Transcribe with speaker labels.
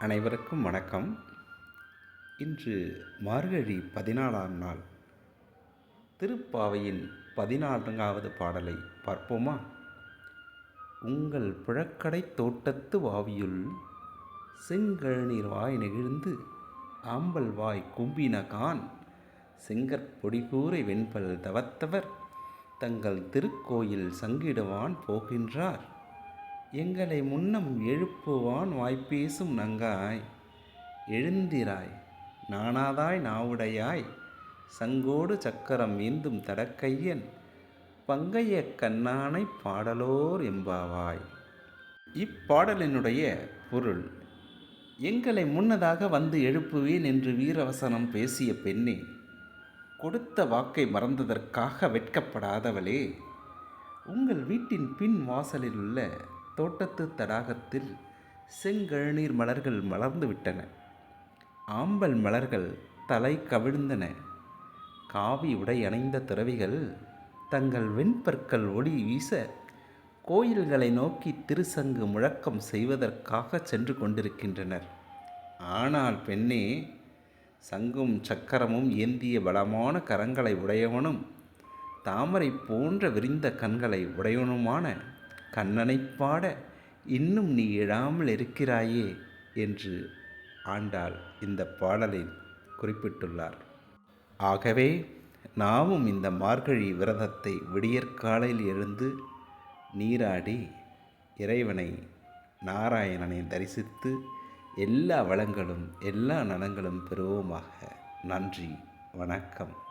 Speaker 1: அனைவருக்கும் வணக்கம். இன்று மார்கழி பதினாலாம் நாள். திருப்பாவையின் பதினான்காவது பாடலை பார்ப்போமா? உங்கள் புழக்கடை தோட்டத்து வாவியுள் செங்கழநீர் வாய் நெகிழ்ந்து ஆம்பல் வாய் கும்பினகான் செங்கற்பொடிகூரை வெண்பல் தவத்தவர் தங்கள் திருக்கோயில் சங்கிடுவான் போகின்றார். எங்களை முன்னம் எழுப்புவான் வாய்ப்பேசும் நங்காய். எழுந்திராய் நானாதாய் நாவுடையாய். சங்கோடு சக்கரம் ஏந்தும் தடக்கையன் பங்கைய கண்ணானை பாடலோர் எம்பாவாய் இப்பாடலினுடைய பொருள் எங்களை முன்னதாக வந்து எழுப்புவேன் என்று வீரவசனம் பேசிய பெண்ணே கொடுத்த வாக்கை மறந்ததற்காக வெட்கப்படாதவளே உங்கள் வீட்டின் பின் வாசலில் உள்ள தோட்டத்து தடாகத்தில் செங்கழுநீர் மலர்கள் மலர்ந்து விட்டன. ஆம்பல் மலர்கள் தலை கவிழ்ந்தன. காவி உடை அணைந்த துறவிகள் தங்கள் வெண்பற்கள் ஒளி வீச கோயில்களை நோக்கி திருசங்கு முழக்கம் செய்வதற்காக சென்று கொண்டிருக்கின்றனர். ஆனால் பெண்ணே சங்கும் சக்கரமும் ஏந்திய பலமான கரங்களை உடையவனும் தாமரை போன்ற விரிந்த கண்களை உடையவனுமான கண்ணனைப் பாட இன்னும் நீ எழாமல் இருக்கிறாயே என்று ஆண்டாள் இந்த பாடலில் குறிப்பிட்டுள்ளார். ஆகவே நாமும் இந்த மார்கழி விரதத்தை விடியற்காலையில் எழுந்து நீராடி இறைவனை நாராயணனை தரிசித்து எல்லா வளங்களும் எல்லா நலங்களும் பெறுவோமாக. நன்றி வணக்கம்.